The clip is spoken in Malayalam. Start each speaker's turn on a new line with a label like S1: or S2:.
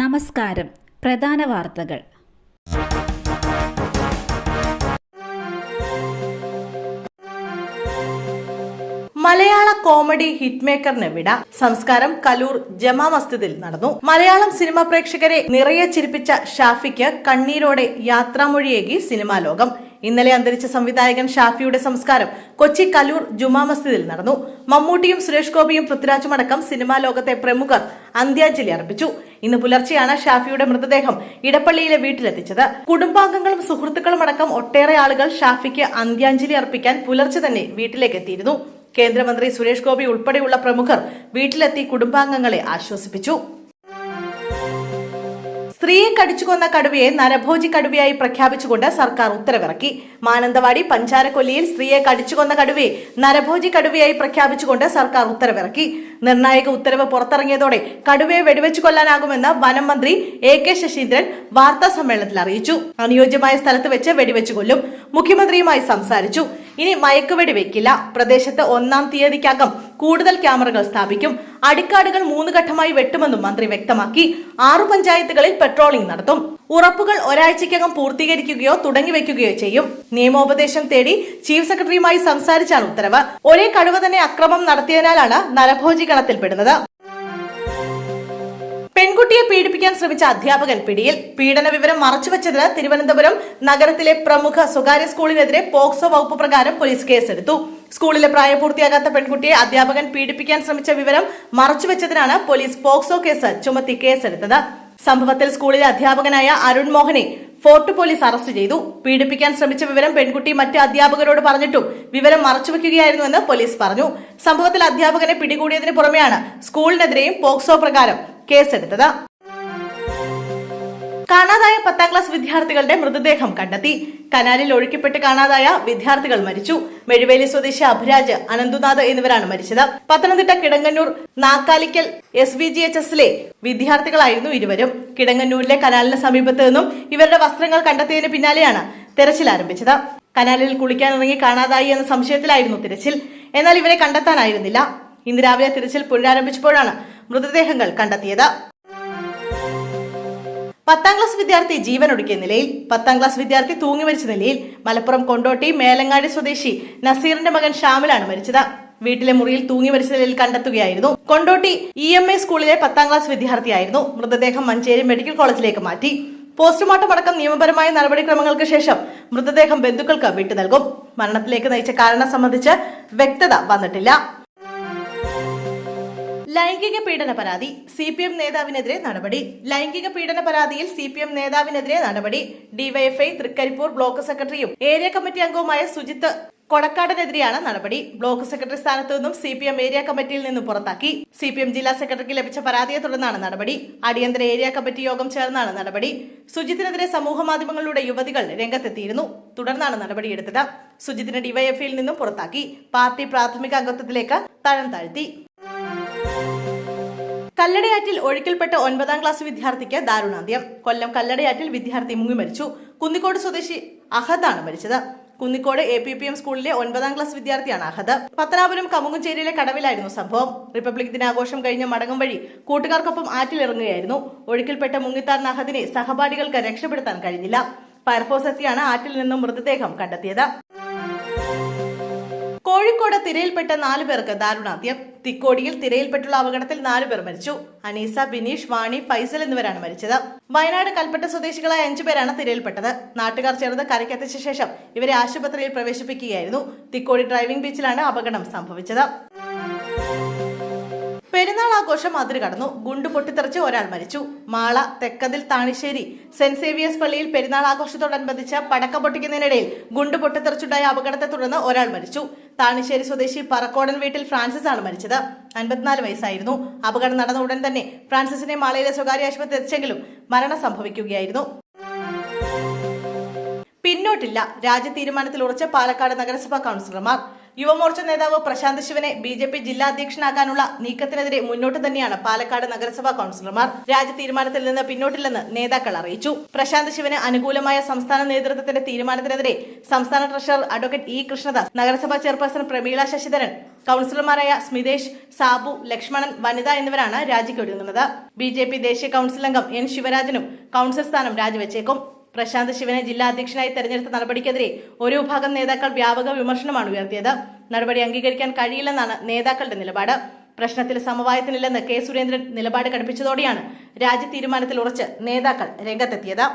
S1: നമസ്കാരം. പ്രധാന വാർത്തകൾ.
S2: മലയാള കോമഡി ഹിറ്റ്മേക്കറിന് വിട. സംസ്കാരം കലൂർ ജമാ മസ്ജിദിൽ നടന്നു. മലയാളം സിനിമ പ്രേക്ഷകരെ നിറയെ ചിരിപ്പിച്ച ഷാഫിക്ക് കണ്ണീരോടെ യാത്രാമൊഴിയേകി സിനിമാ ലോകം. ഇന്നലെ അന്തരിച്ച സംവിധായകൻ ഷാഫിയുടെ സംസ്കാരം കൊച്ചി കലൂർ ജുമാ മസ്ജിദിൽ നടന്നു. മമ്മൂട്ടിയും സുരേഷ് ഗോപിയും പൃഥ്വിരാജുമടക്കം സിനിമാ ലോകത്തെ പ്രമുഖർ അന്ത്യാഞ്ജലി അർപ്പിച്ചു. ഇന്ന് പുലർച്ചെയാണ് ഷാഫിയുടെ മൃതദേഹം ഇടപ്പള്ളിയിലെ വീട്ടിലെത്തിച്ചത്. കുടുംബാംഗങ്ങളും സുഹൃത്തുക്കളും അടക്കം ഒട്ടേറെ ആളുകൾ ഷാഫിക്ക് അന്ത്യാഞ്ജലി അർപ്പിക്കാൻ പുലർച്ചെ തന്നെ വീട്ടിലേക്ക് എത്തിയിരുന്നു കേന്ദ്രമന്ത്രി സുരേഷ് ഗോപി ഉൾപ്പെടെയുള്ള പ്രമുഖർ വീട്ടിലെത്തി കുടുംബാംഗങ്ങളെ ആശ്വസിപ്പിച്ചു. സ്ത്രീയെ കടിച്ചു കൊന്ന കടുവയെ നരഭോജി കടുവയായി പ്രഖ്യാപിച്ചുകൊണ്ട് സർക്കാർ ഉത്തരവിറക്കി. മാനന്തവാടി പഞ്ചാരക്കൊല്ലിയിൽ സ്ത്രീയെ കടിച്ചു കൊന്ന കടുവയെ നരഭോജി കടുവയായി പ്രഖ്യാപിച്ചുകൊണ്ട് സർക്കാർ ഉത്തരവിറക്കി. നിർണായക ഉത്തരവ് പുറത്തിറങ്ങിയതോടെ കടുവയെ വെടിവെച്ചു കൊല്ലാനാകുമെന്ന് വനം മന്ത്രി എ കെ ശശീന്ദ്രൻ വാർത്താ സമ്മേളനത്തിൽ അറിയിച്ചു. അനുയോജ്യമായ സ്ഥലത്ത് വെച്ച് വെടിവെച്ചു കൊല്ലും മുഖ്യമന്ത്രിയുമായി സംസാരിച്ചു. ഇനി മയക്കുവെടി വെക്കില്ല. പ്രദേശത്ത് ഒന്നാം തീയതിക്കകം കൂടുതൽ ക്യാമറകൾ സ്ഥാപിക്കും. അടിക്കാടുകൾ മൂന്ന് ഘട്ടമായി വെട്ടുമെന്നും മന്ത്രി വ്യക്തമാക്കി. ആറു പഞ്ചായത്തുകളിൽ പെട്രോളിംഗ് നടത്തും. ഉറപ്പുകൾ ഒരാഴ്ചയ്ക്കകം പൂർത്തീകരിക്കുകയോ തുടങ്ങിവെക്കുകയോ ചെയ്യും. നിയമോപദേശം തേടി ചീഫ് സെക്രട്ടറിയുമായി സംസാരിച്ചാണ് ഉത്തരവ്. ഒരേ കടുവ തന്നെ അക്രമം നടത്തിയതിനാലാണ് നരഭോജി ഗണത്തിൽപ്പെടുന്നത്. പെൺകുട്ടിയെ പീഡിപ്പിക്കാൻ ശ്രമിച്ച അധ്യാപകൻ പിടിയിൽ. പീഡന വിവരം മറച്ചുവെച്ചതിന് തിരുവനന്തപുരം നഗരത്തിലെ പ്രമുഖ സ്വകാര്യ സ്കൂളിനെതിരെ പോക്സോ വകുപ്പ് പ്രകാരം പോലീസ് കേസെടുത്തു. സ്കൂളിലെ പ്രായപൂർത്തിയാകാത്ത പെൺകുട്ടിയെ അധ്യാപകൻ പീഡിപ്പിക്കാൻ ശ്രമിച്ച വിവരം മറച്ചുവെച്ചതിനാണ് പോലീസ് പോക്സോ കേസ് ചുമത്തി കേസെടുത്തത്. സംഭവത്തിൽ സ്കൂളിലെ അധ്യാപകനായ അരുൺ മോഹനെ ഫോർട്ട് പോലീസ് അറസ്റ്റ് ചെയ്തു. പീഡിപ്പിക്കാൻ ശ്രമിച്ച വിവരം പെൺകുട്ടി മറ്റ് അധ്യാപകരോട് പറഞ്ഞിട്ടും വിവരം മറച്ചുവെക്കുകയായിരുന്നുവെന്ന് പോലീസ് പറഞ്ഞു. സംഭവത്തിൽ അധ്യാപകനെ പിടികൂടിയതിന് പുറമെയാണ് സ്കൂളിനെതിരെയും പോക്സോ പ്രകാരം കേസെടുത്തത്. കാണാതായ പത്താം ക്ലാസ് വിദ്യാർത്ഥികളുടെ മൃതദേഹം കണ്ടെത്തി. കനാലിൽ ഒഴുക്കിപ്പെട്ട് കാണാതായ വിദ്യാർത്ഥികൾ മരിച്ചു. മെഴുവേലി സ്വദേശി അഭിരാജ് അനന്തുനാഥ് എന്നിവരാണ് മരിച്ചത്. Pathanamthitta Kidangannur Nakkalikkal S V G H എസിലെ വിദ്യാർത്ഥികളായിരുന്നു ഇരുവരും. കിടങ്ങന്നൂരിലെ കനാലിന് സമീപത്ത് നിന്നും ഇവരുടെ വസ്ത്രങ്ങൾ കണ്ടെത്തിയതിന് പിന്നാലെയാണ് തെരച്ചിൽ ആരംഭിച്ചത്. കനാലിൽ കുളിക്കാനിറങ്ങി കാണാതായി എന്ന സംശയത്തിലായിരുന്നു തിരച്ചിൽ. എന്നാൽ ഇവരെ കണ്ടെത്താനായിരുന്നില്ല. ഇന്ന് രാവിലെ തിരച്ചിൽ പുനരാരംഭിച്ചപ്പോഴാണ് മൃതദേഹങ്ങൾ കണ്ടെത്തിയത്. പത്താം ക്ലാസ് വിദ്യാർത്ഥി ജീവനൊടുക്കിയ നിലയിൽ പത്താം ക്ലാസ് വിദ്യാർത്ഥി തൂങ്ങി മരിച്ച നിലയിൽ മലപ്പുറം കൊണ്ടോട്ടി മേലങ്ങാടി സ്വദേശി നസീറിന്റെ മകൻ ഷാമിലാണ് മരിച്ചത്. വീട്ടിലെ മുറിയിൽ തൂങ്ങി മരിച്ച നിലയിൽ കണ്ടെത്തുകയായിരുന്നു. കൊണ്ടോട്ടി ഇ എം എ സ്കൂളിലെ പത്താം ക്ലാസ് വിദ്യാർത്ഥിയായിരുന്നു. മൃതദേഹം മഞ്ചേരി മെഡിക്കൽ കോളേജിലേക്ക് മാറ്റി. പോസ്റ്റ്മോർട്ടം അടക്കം നിയമപരമായ നടപടിക്രമങ്ങൾക്ക് ശേഷം മൃതദേഹം ബന്ധുക്കൾക്ക് വിട്ടു നൽകും. മരണത്തിലേക്ക് നയിച്ച കാരണം സംബന്ധിച്ച് വ്യക്തത വന്നിട്ടില്ല. ലൈംഗിക പീഡന പരാതി സി പി എം നേതാവിനെതിരെ നടപടി. ലൈംഗിക പീഡന പരാതിയിൽ സി പി എം നേതാവിനെതിരെ നടപടി. ഡിവൈഎഫ്ഐ തൃക്കരിപ്പൂർ ബ്ലോക്ക് സെക്രട്ടറിയും ഏരിയ കമ്മിറ്റി അംഗവുമായ സുജിത്ത് കൊടക്കാടിനെതിരെയാണ് നടപടി. ബ്ലോക്ക് സെക്രട്ടറി സ്ഥാനത്തു നിന്നും സി പി എം ഏരിയ കമ്മിറ്റിയിൽ നിന്നും പുറത്താക്കി. സി പി എം ജില്ലാ സെക്രട്ടറിക്ക് ലഭിച്ച പരാതിയെ തുടർന്നാണ് നടപടി. അടിയന്തര ഏരിയ കമ്മിറ്റി യോഗം ചേർന്നാണ് നടപടി. സുജിത്തിനെതിരെ സമൂഹ മാധ്യമങ്ങളിലൂടെ യുവതികൾ രംഗത്തെത്തിയിരുന്നു. തുടർന്നാണ് നടപടിയെടുത്തത്. സുജിത്തിനെ ഡിവൈഎഫ്ഐയിൽ നിന്നും പുറത്താക്കി. പാർട്ടി പ്രാഥമിക അംഗത്വത്തിലേക്ക് തരം താഴ്ത്തി. കല്ലടയാറ്റിൽ ഒഴുക്കിൽപ്പെട്ട ഒൻപതാം ക്ലാസ് വിദ്യാർത്ഥിക്ക് ദാരുണാന്ത്യം. കൊല്ലം കല്ലടയാറ്റിൽ വിദ്യാർത്ഥി മുങ്ങി മരിച്ചു. കുന്നിക്കോട് സ്വദേശി അഹദാണ് മരിച്ചത്. Kunnicode A P P M സ്കൂളിലെ ഒൻപതാം ക്ലാസ് വിദ്യാർത്ഥിയാണ് അഹദ്. പത്തനാപുരം കമുങ്ങുംചേരിയിലെ കടവിലായിരുന്നു സംഭവം. റിപ്പബ്ലിക് ദിനാഘോഷം കഴിഞ്ഞ മടങ്ങും വഴി കൂട്ടുകാർക്കൊപ്പം ആറ്റിലിറങ്ങുകയായിരുന്നു. ഒഴുക്കിൽപ്പെട്ട മുങ്ങിത്താർന്ന അഹദിനെ സഹപാഠികൾക്ക് രക്ഷപ്പെടുത്താൻ കഴിഞ്ഞില്ല. ഫയർഫോഴ്സ് എത്തിയാണ് ആറ്റിൽ നിന്നും മൃതദേഹം കണ്ടെത്തിയത്. കോഴിക്കോട് തിരയിൽപ്പെട്ട നാലു പേർക്ക് ദാരുണാന്ത്യം. തിക്കോടിയിൽ തിരയിൽപ്പെട്ടുള്ള അപകടത്തിൽ നാലു പേർ മരിച്ചു. അനീസ ബിനീഷ് വാണി ഫൈസൽ എന്നിവരാണ് മരിച്ചത്. വയനാട് കൽപ്പറ്റ സ്വദേശികളായ അഞ്ചു പേരാണ് തിരയിൽപ്പെട്ടത്. നാട്ടുകാർ ചേർന്ന് കരയ്ക്കെത്തിച്ച ശേഷം ഇവരെ ആശുപത്രിയിൽ പ്രവേശിപ്പിക്കുകയായിരുന്നു. തിക്കോടി ഡ്രൈവിംഗ് ബീച്ചിലാണ് അപകടം സംഭവിച്ചത്. പെരുന്നാൾ ആഘോഷം അതിര് കടന്നു. ഗുണ്ടു പൊട്ടിത്തെറിച്ച് ഒരാൾ മരിച്ചു. മാള തെക്കതിൽ താണിശ്ശേരി സെന്റ് സേവിയേഴ്സ് പള്ളിയിൽ പെരുന്നാൾ ആഘോഷത്തോടനുബന്ധിച്ച് പടക്കം പൊട്ടിക്കുന്നതിനിടയിൽ ഗുണ്ടു പൊട്ടിത്തെറിച്ചുണ്ടായ അപകടത്തെ തുടർന്ന് ഒരാൾ മരിച്ചു. താണിശ്ശേരി സ്വദേശി പറക്കോടൻ വീട്ടിൽ ഫ്രാൻസിസ് ആണ് മരിച്ചത്. അൻപത്തിനാല് വയസ്സായിരുന്നു. അപകടം നടന്ന ഉടൻ തന്നെ ഫ്രാൻസിസിനെ മാളയിലെ സ്വകാര്യ ആശുപത്രി എത്തിച്ചെങ്കിലും മരണം സംഭവിക്കുകയായിരുന്നു. പിന്നോട്ടില്ല. രാജ്യ തീരുമാനത്തിൽ ഉറച്ച പാലക്കാട് നഗരസഭാ കൗൺസിലർമാർ യുവമോർച്ച നേതാവ് പ്രശാന്ത് ശിവനെ ബി ജെ പി ജില്ലാ അധ്യക്ഷനാക്കാനുള്ള നീക്കത്തിനെതിരെ മുന്നോട്ട് തന്നെയാണ് പാലക്കാട് നഗരസഭാ കൌൺസിലർമാർ. രാജ്യ തീരുമാനത്തിൽ നിന്ന് പിന്നോട്ടില്ലെന്ന് നേതാക്കൾ അറിയിച്ചു. പ്രശാന്ത് ശിവന് അനുകൂലമായ സംസ്ഥാന നേതൃത്വത്തിന്റെ തീരുമാനത്തിനെതിരെ സംസ്ഥാന ട്രഷറർ അഡ്വക്കേറ്റ് ഇ കൃഷ്ണദാസ് നഗരസഭാ ചെയർപേഴ്സൺ പ്രമീള ശശിധരൻ കൌൺസിലർമാരായ സ്മിതേഷ് സാബു ലക്ഷ്മണൻ വനിത എന്നിവരാണ് രാജിക്കൊരുങ്ങുന്നത്. ബി ജെ പി ദേശീയ കൌൺസിൽ അംഗം എൻ ശിവരാജനും കൌൺസിൽ സ്ഥാനം രാജിവെച്ചേക്കും. പ്രശാന്ത് ശിവനെ ജില്ലാ അധ്യക്ഷനായി തെരഞ്ഞെടുത്ത നടപടിക്കെതിരെ ഒരു വിഭാഗം നേതാക്കൾ വ്യാപക വിമർശനമാണ് ഉയർത്തിയത്. നടപടി അംഗീകരിക്കാൻ കഴിയില്ലെന്നാണ് നേതാക്കളുടെ നിലപാട്. പ്രശ്നത്തിൽ സമവായത്തിനില്ലെന്ന് കെ സുരേന്ദ്രൻ നിലപാട് കടുപ്പിച്ചതോടെയാണ് രാജ്യ തീരുമാനത്തിൽ ഉറച്ച് നേതാക്കൾ രംഗത്തെത്തിയത്.